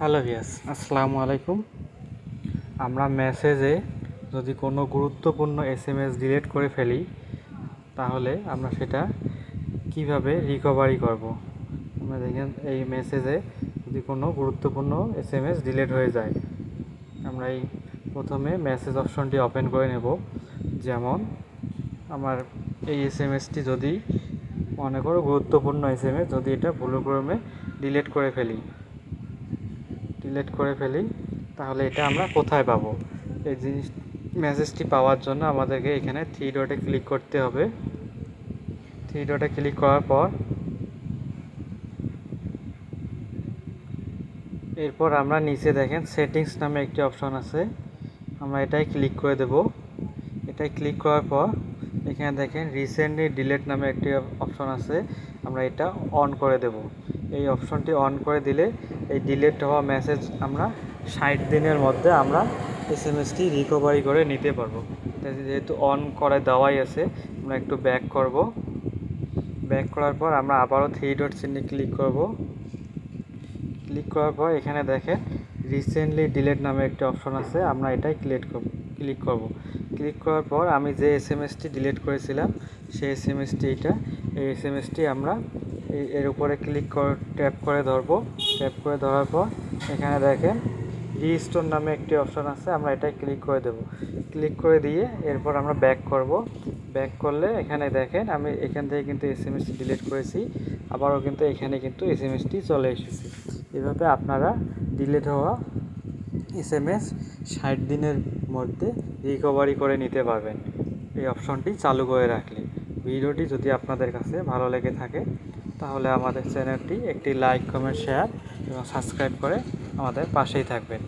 Hello ভিয়াস আসসালামু আলাইকুম। আমরা মেসেজে যদি কোনো গুরুত্বপূর্ণ এস এম এস ডিলিট করে ফেলি, তাহলে আমরা সেটা কীভাবে রিকভারি করব? আমরা দেখেন, এই মেসেজে যদি কোনো গুরুত্বপূর্ণ এস এম এস ডিলিট হয়ে যায়, আমরা এই প্রথমে মেসেজ অপশনটি ওপেন করে নেব। যেমন, আমার এই এস এম এসটি যদি মনে করো গুরুত্বপূর্ণ এস এম এস যদি এটা ভুলক্রমে ডিলিট করে ফেলি ডিলিট করে ফেলি, তাহলে এটা আমরা কোথায় পাবো? এই জিনিস মেসেজটি পাওয়ার জন্য আমাদেরকে এখানে থ্রি ডটে ক্লিক করতে হবে। থ্রি ডটে ক্লিক করার পর, এরপর আমরা নিচে দেখেন সেটিংস নামে একটি অপশন আছে। আমরা এটাই ক্লিক করে দেব। এটাই ক্লিক করার পর, এখানে দেখেন রিসেন্টলি ডিলেট নামে একটি অপশন আছে। আমরা এটা অন করে দেব। এই অপশনটি অন করে দিলে এই ডিলেট হওয়া মেসেজ আমরা ষাট দিনের মধ্যে আমরা এস এম এসটি রিকভারি করে নিতে পারব। যেহেতু অন করে দেওয়াই আছে, আমরা একটু ব্যাক করব। ব্যাক করার পর আমরা আবারও থ্রি ডট চিহ্নে ক্লিক করব। ক্লিক করার পর এখানে দেখেন রিসেন্টলি ডিলেট নামে একটি অপশন আছে, আমরা এটাই ক্লিক করব ক্লিক করব। ক্লিক করার পর আমি যে এস এম এসটি ডিলিট করেছিলাম, সেই এস এম এসটি এটা, এই এস এম এসটি আমরা এর উপরে ক্লিক ট্যাপ করে ধরবো। ট্যাপ করে ধরার পর এখানে দেখেন রিস্টোর নামে একটি অপশন আছে, আমরা এটাই ক্লিক করে দেব। ক্লিক করে দিয়ে এরপর আমরা ব্যাক করব। ব্যাক করলে এখানে দেখেন আমি এখান থেকে কিন্তু এস এম এসটি ডিলিট করেছি, আবারও কিন্তু এখানে কিন্তু এস এম চলে এসেছে। এভাবে আপনারা ডিলিট হওয়া এস এম এস ষাট দিনের মধ্যে রিকভারি করে নিতে পারবেন। এই অপশনটি চালু করে রাখলে। ভিডিওটি যদি আপনাদের কাছে ভালো লেগে থাকে তাহলে আমাদের চ্যানেলটি একটি লাইক কমেন্ট শেয়ার এবং সাবস্ক্রাইব করে আমাদের পাশেই থাকবেন।